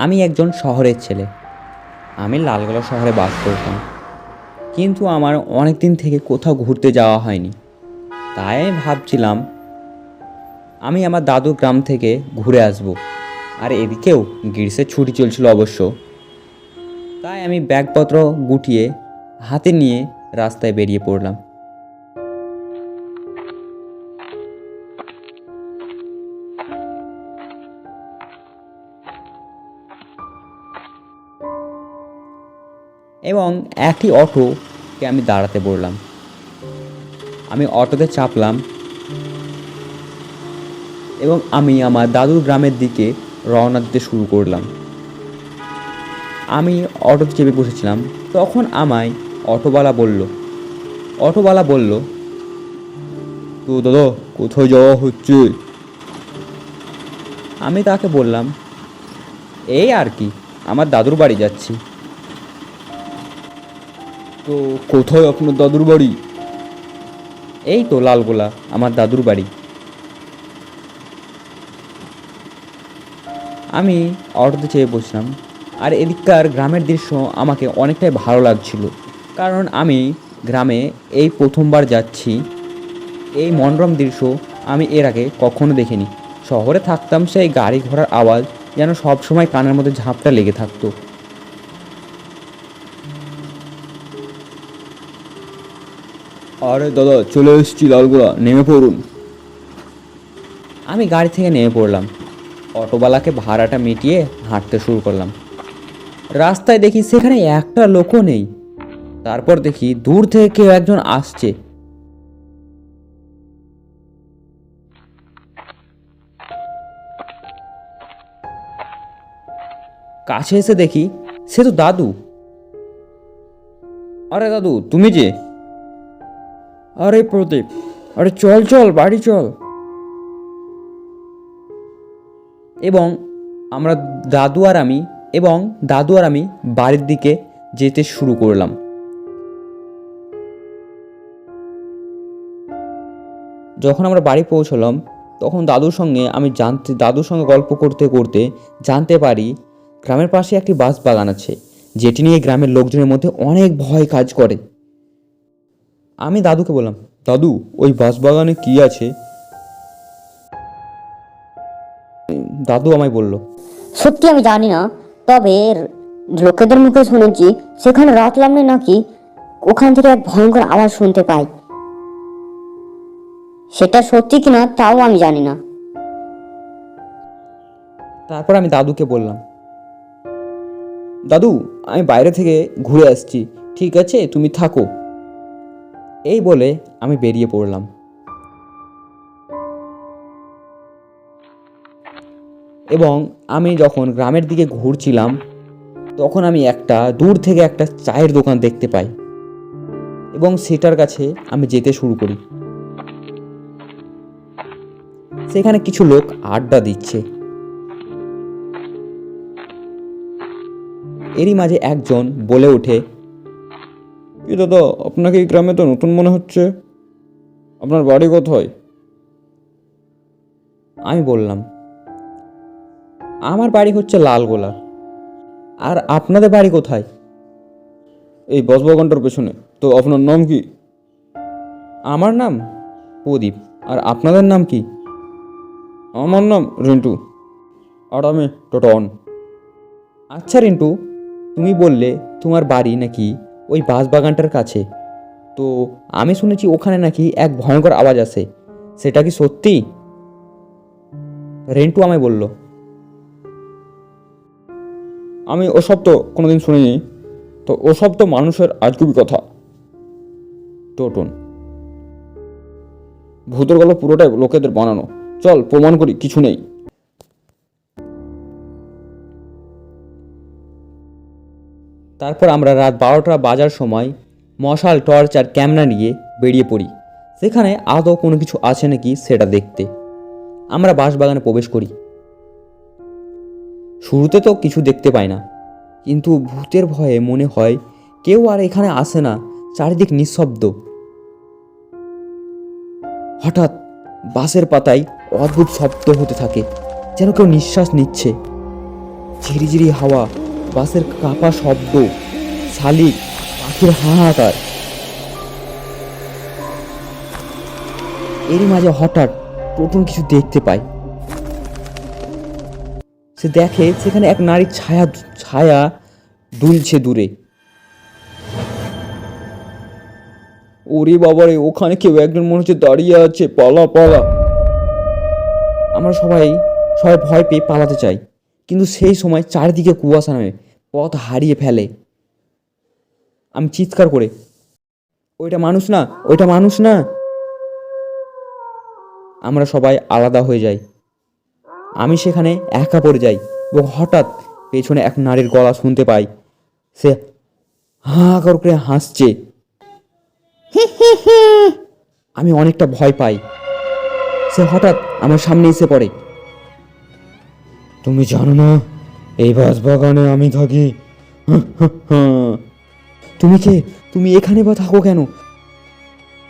আমি একজন শহরের ছেলে। আমি লালগোলা শহরে বাস করতাম। কিন্তু আমার অনেক দিন থেকে কোথাও ঘুরতে যাওয়া হয়নি। তাই আমি ভাবছিলাম, আমি আমার দাদুর গ্রাম থেকে ঘুরে আসব। আর এদিকেও গ্রীষ্মের ছুটি চলছিল অবশ্য। তাই আমি ব্যাগপত্র গুটিয়ে হাতে নিয়ে রাস্তায় বেরিয়ে পড়লাম। এবং একটি অটোকে আমি দাঁড়াতে বললাম। আমি অটোতে চাপলাম এবং আমি আমার দাদুর গ্রামের দিকে রওনা দিতে শুরু করলাম। আমি অটোতে চেপে বসেছিলাম। তখন আমায় অটোওয়ালা বলল অটোওয়ালা বলল, তো দাদা, কোথায় যাওয়া হচ্ছে? আমি তাকে বললাম, এই আর কি, আমার দাদুর বাড়ি যাচ্ছি। তো কোথায় আপনার দাদুর বাড়ি? এই তো লালগোলা, আমার দাদুর বাড়ি। আমি অটোতে চেয়ে বসলাম, আর এদিককার গ্রামের দৃশ্য আমাকে অনেকটাই ভালো লাগছিল, কারণ আমি গ্রামে এই প্রথমবার যাচ্ছি। এই মনোরম দৃশ্য আমি এর আগে কখনো দেখিনি। শহরে থাকতাম সেই গাড়ি ঘোড়ার আওয়াজ যেন সবসময় কানের মধ্যে ঝাঁপটা লেগে থাকতো। আরে দাদা, চলে এসেছি লালগোলা নেমে পড়ুন। আমি গাড়ি থেকে নেমে পড়লাম। অটোওয়ালাকে ভাড়াটা মিটিয়ে হাঁটতে শুরু করলাম। রাস্তায় দেখি সেখানে একটা লোকও নেই। তারপর দেখি দূর থেকে কেউ একজন আসছে। কাছে এসে দেখি সে তো দাদু। আরে দাদু, তুমি যে? আরে প্রদীপ, আরে চল চল, বাড়ি চল। এবং আমরা দাদু আর আমি, এবং দাদু আর আমি বাড়ির দিকে যেতে শুরু করলাম। যখন আমরা বাড়ি পৌঁছলাম, তখন দাদুর সঙ্গে আমি জানতে, দাদুর সঙ্গে গল্প করতে করতে জানতে পারি, গ্রামের পাশে একটি বাস বাগান আছে, যেটি নিয়ে গ্রামের লোকজনের মধ্যে অনেক ভয় কাজ করে। আমি দাদুকে বললাম দাদু ওই বাস বাগানে কি আছে? দাদু আমায় বলল সত্যি আমি জানি না তবে লোকেদের মুখে শুনেছি সেখানে রাত লাগলে নাকি ওখান থেকে এক ভয়ঙ্কর আওয়াজ শুনতে পাই। সেটা সত্যি কিনা তাও আমি জানি না। তারপর আমি দাদুকে বললাম দাদু আমি বাইরে থেকে ঘুরে আসছি। ঠিক আছে তুমি থাকো। এই বলে আমি বেরিয়ে পড়লাম। এবং আমি যখন গ্রামের দিকে ঘুরছিলাম, তখন আমি একটা দূর থেকে একটা চায়ের দোকান দেখতে পাই এবং সেটার কাছে আমি যেতে শুরু করি। সেখানে কিছু লোক আড্ডা দিচ্ছে। এরই মাঝে একজন বলে ওঠে কি দাদা, আপনাকে এই গ্রামে তো নতুন মনে হচ্ছে? আপনার বাড়ি কোথায়? আমি বললাম, আমার বাড়ি হচ্ছে লালগোলা। আর আপনাদের বাড়ি কোথায়? এই বসবাগানটার পেছনে। তো আপনার নাম কি? আমার নাম প্রদীপ। আর আপনাদের নাম কি? আমার নাম রিন্টু। আর আমি টোটন। আচ্ছা রিন্টু, তুমি বললে তোমার বাড়ি নাকি ওই বাঁশবাগানটার কাছে। তো আমি শুনেছি ওখানে নাকি এক ভয়ঙ্কর আওয়াজ আসে। সেটা কি সত্যি? রেন্টু আমায় বলল। আমি ওসব তো কোনোদিন শুনিনি। তো ওসব তো মানুষের আজগুবি কথা। টোটন ভূতের গল্প পুরোটাই লোকেদের বানানো। চল, প্রমাণ করি, কিছু নেই। তারপর আমরা রাত বারোটা বাজার সময় মশাল, টর্চ আর ক্যামেরা নিয়ে বেরিয়ে পড়ি। সেখানে আদৌ কোনো কিছু আছে নাকি সেটা দেখতে। আমরা বাঁশবাগানে প্রবেশ করি। শুরুতে তো কিছু দেখতে পাই না, কিন্তু ভূতের ভয়ে মনে হয় কেউ আর এখানে আসে না, চারিদিক নিঃশব্দ। হঠাৎ বাসের পাতায় অদ্ভুত শব্দ হতে থাকে, যেন কেউ নিঃশ্বাস নিচ্ছে। ঝিরিঝিরি হাওয়া বাসের কাপা শব্দ, শালিক, পাখির হাহাকার। এরই মাঝে হঠাৎ টোটন কিছু দেখতে পায় সে দেখে সেখানে এক নারীর ছায়া ছায়া দুলছে দূরে। ওরে বাবারে, ওখানে কেউ একজন মনে হচ্ছে দাঁড়িয়ে আছে, পালা পালা। আমরা সবাই সবাই ভয় পেয়ে পালাতে চাই। কিন্তু সেই সময় চারিদিকে কুয়াশা নামে, পথ হারিয়ে ফেলে। আমি চিৎকার করে, ওইটা মানুষ না, ওইটা মানুষ না। আমরা সবাই আলাদা হয়ে যাই। আমি সেখানে একা পড়ে যাই এবং হঠাৎ পেছনে এক নারীর গলা শুনতে পাই। সে হাঁ করে হাসছে। আমি অনেকটা ভয় পাই। সে হঠাৎ আমার সামনে এসে পড়ে। তুমি জানো না, এই বাগানে আমি থাকি। তুমি কে? তুমি এখানে বা থাকো কেন?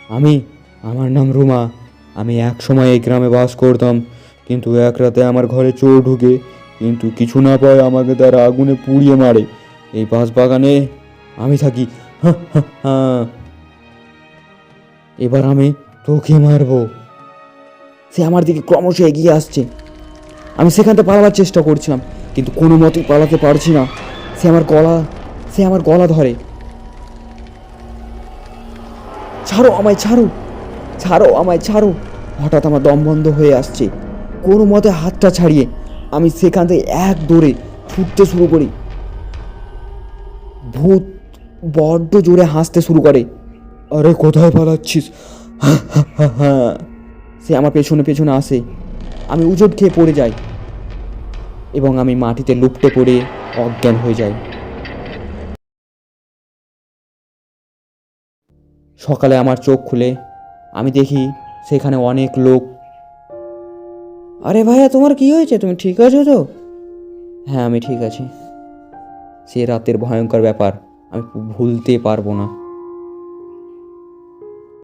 আমি, আমার নাম রুমা। আমি এক সময় এই গ্রামে বাস করতাম, কিন্তু এক রাতে আমার ঘরে চোর ঢুকে, কিন্তু কিছু না পায় আমাকে তারা আগুনে পুড়িয়ে মারে। এই বাস বাগানে আমি থাকি। এবার আমি তোকে মারবো। সে আমার দিকে ক্রমশ এগিয়ে আসছে। আমি সেখান থেকে পালাবার চেষ্টা করছিলাম, কিন্তু কোনো মতেই পালাতে পারছি না। সে আমার গলা, সে আমার গলা ধরে। ছাড়ো আমায়, ছাড়ো ছাড়ো আমায়, ছাড়ো। হঠাৎ আমার দম বন্ধ হয়ে আসছে। কোনো মতে হাতটা ছাড়িয়ে আমি সেখান থেকে এক দৌড়ে ছুটতে শুরু করি। ভূত বড্ড জোরে হাসতে শুরু করে। আরে, কোথায় পালাচ্ছিস? সে আমার পেছনে পেছনে আসে। আমি উজোট খেয়ে পড়ে যাই এবং আমি মাটিতে লুপটে পড়ে অজ্ঞান হয়ে যাই। সকালে আমার চোখ খুলে, আমি দেখি সেখানে অনেক লোক। আরে ভাইয়া, তোমার কি হয়েছে? তুমি ঠিক আছো তো? হ্যাঁ আমি ঠিক আছি। সে রাতের ভয়ঙ্কর ব্যাপার, আমি ভুলতে পারব না।